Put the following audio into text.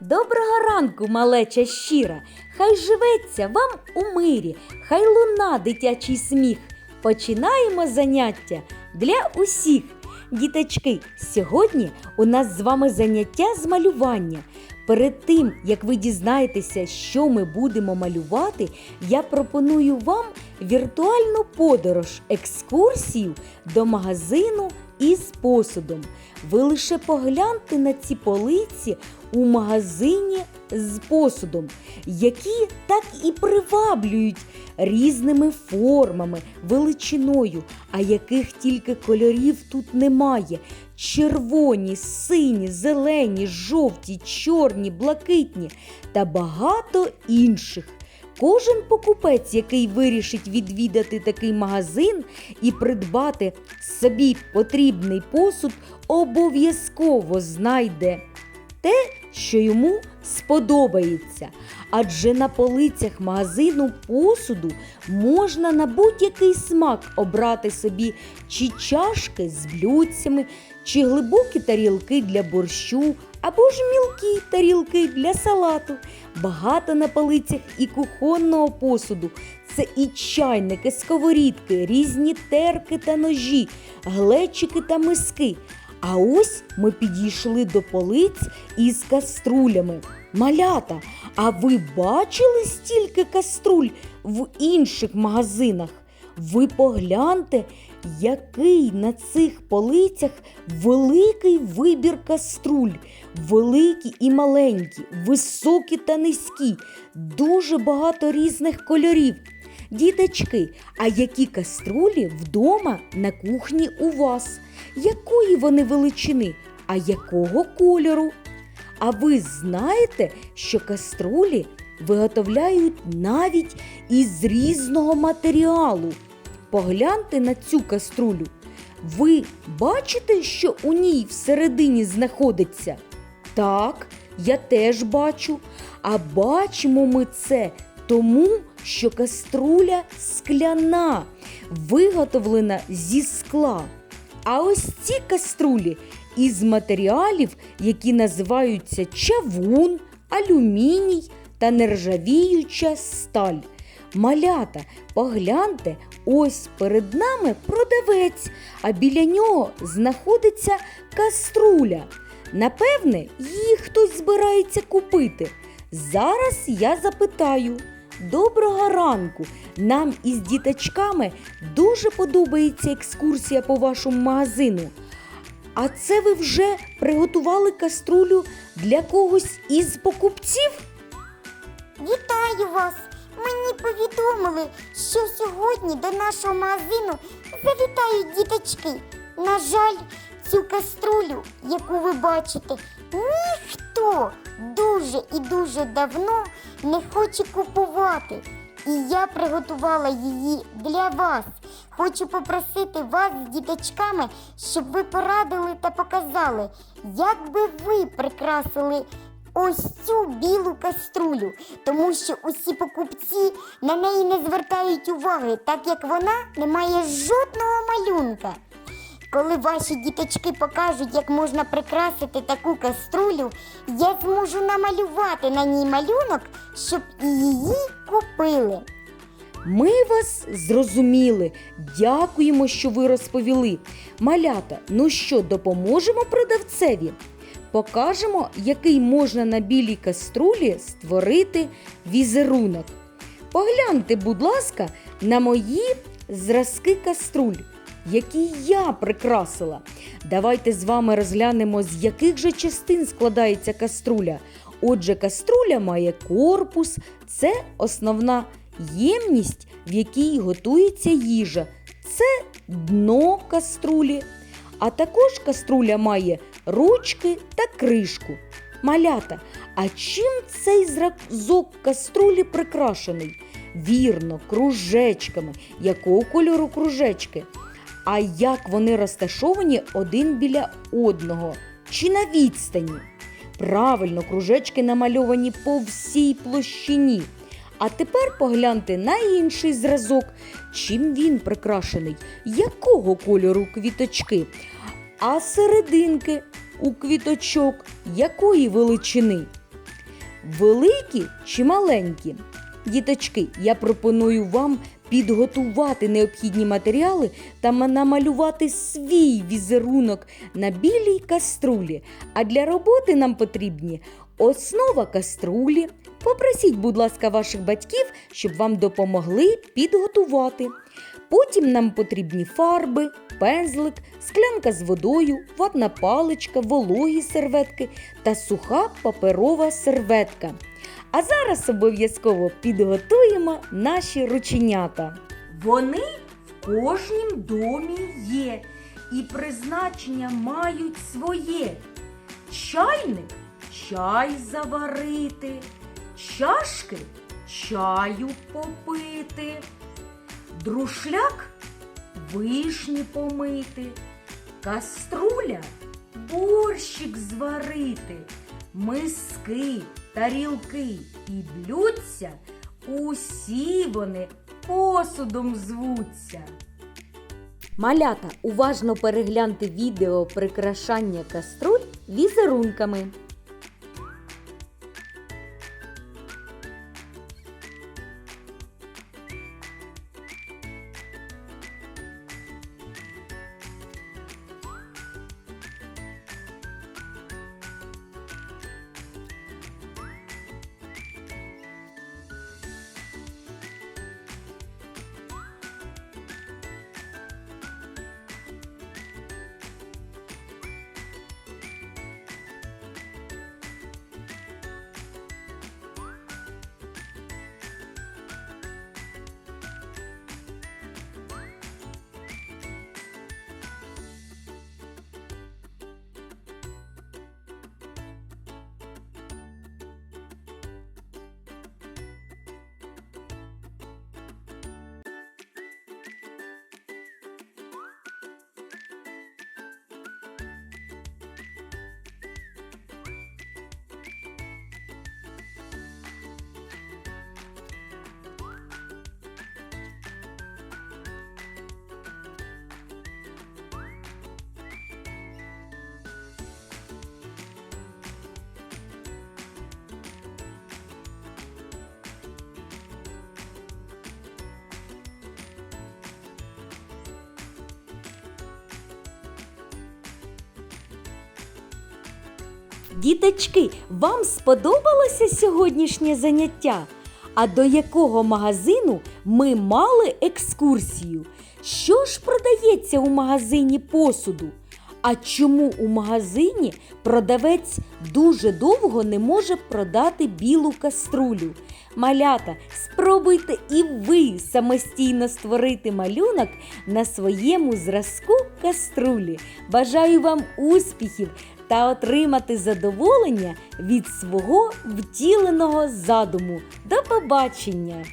Доброго ранку, малеча щира! Хай живеться вам у мирі, хай луна дитячий сміх. Починаємо заняття для усіх. Діточки, сьогодні у нас з вами заняття з малювання. Перед тим, як ви дізнаєтеся, що ми будемо малювати, я пропоную вам віртуальну подорож, екскурсію до магазину із посудом. Ви лише погляньте на ці полиці у магазині з посудом, які так і приваблюють різними формами, величиною, а яких тільки кольорів тут немає. Червоні, сині, зелені, жовті, чорні, блакитні та багато інших. Кожен покупець, який вирішить відвідати такий магазин і придбати собі потрібний посуд, обов'язково знайде те, що йому сподобається. Адже на полицях магазину посуду можна на будь-який смак обрати собі чи чашки з блюдцями, чи глибокі тарілки для борщу, або ж мілкі тарілки для салату. Багато на полицях і кухонного посуду. Це і чайники, сковорідки, різні терки та ножі, глечики та миски. А ось ми підійшли до полиць із каструлями. Малята, а ви бачили стільки каструль в інших магазинах? Ви погляньте, який на цих полицях великий вибір каструль, великі і маленькі, високі та низькі, дуже багато різних кольорів. Діточки, а які каструлі вдома на кухні у вас? Якої вони величини, а якого кольору? А ви знаєте, що каструлі виготовляють навіть із різного матеріалу? Погляньте на цю каструлю. Ви бачите, що у ній всередині знаходиться? Так, я теж бачу. А бачимо ми це тому, що каструля скляна, виготовлена зі скла. А ось ці каструлі із матеріалів, які називаються чавун, алюміній та нержавіюча сталь. Малята, погляньте, ось перед нами продавець, а біля нього знаходиться каструля. Напевне, її хтось збирається купити. Зараз я запитаю. Доброго ранку! Нам із діточками дуже подобається екскурсія по вашому магазину. А це ви вже приготували каструлю для когось із покупців? Вітаю вас! Мені повідомили, що сьогодні до нашого магазину завітають діточки. На жаль, цю каструлю, яку ви бачите, ніхто дуже і дуже давно не хоче купувати. І я приготувала її для вас. Хочу попросити вас з діточками, щоб ви порадили та показали, як би ви прикрасили ось цю білу каструлю, тому що усі покупці на неї не звертають уваги, так як вона не має жодного малюнка. Коли ваші діточки покажуть, як можна прикрасити таку каструлю, я зможу намалювати на ній малюнок, щоб її купили. Ми вас зрозуміли. Дякуємо, що ви розповіли. Малята, ну що, допоможемо продавцеві? Покажемо, який можна на білій каструлі створити візерунок. Погляньте, будь ласка, на мої зразки каструль, які я прикрасила. Давайте з вами розглянемо, з яких же частин складається каструля. Отже, каструля має корпус, це основна ємність, в якій готується їжа. Це дно каструлі. А також каструля має ручки та кришку. Малята, а чим цей зразок каструлі прикрашений? Вірно, кружечками. Якого кольору кружечки? А як вони розташовані один біля одного? Чи на відстані? Правильно, кружечки намальовані по всій площині. А тепер погляньте на інший зразок. Чим він прикрашений? Якого кольору квіточки? А серединки у квіточок якої величини? великі чи маленькі? Діточки, я пропоную вам підготувати необхідні матеріали та намалювати свій візерунок на білій каструлі. А для роботи нам потрібні основа каструлі. Попросіть, будь ласка, ваших батьків, щоб вам допомогли підготувати. Потім нам потрібні фарби, пензлик, склянка з водою, ватна паличка, вологі серветки та суха паперова серветка. А зараз обов'язково підготуємо наші рученята. Вони в кожнім домі є і призначення мають своє. Чайник чай заварити, чашки чаю попити, друшляк вишні помити, каструля борщик зварити, миски, тарілки і блюдця усі вони посудом звуться. Малята, уважно перегляньте відео прикрашання каструль візерунками. Діточки, вам сподобалося сьогоднішнє заняття? А до якого магазину ми мали екскурсію? Що ж продається у магазині посуду? А чому у магазині продавець дуже довго не може продати білу каструлю? Малята, спробуйте і ви самостійно створити малюнок на своєму зразку каструлі. Бажаю вам успіхів та отримати задоволення від свого втіленого задуму. До побачення!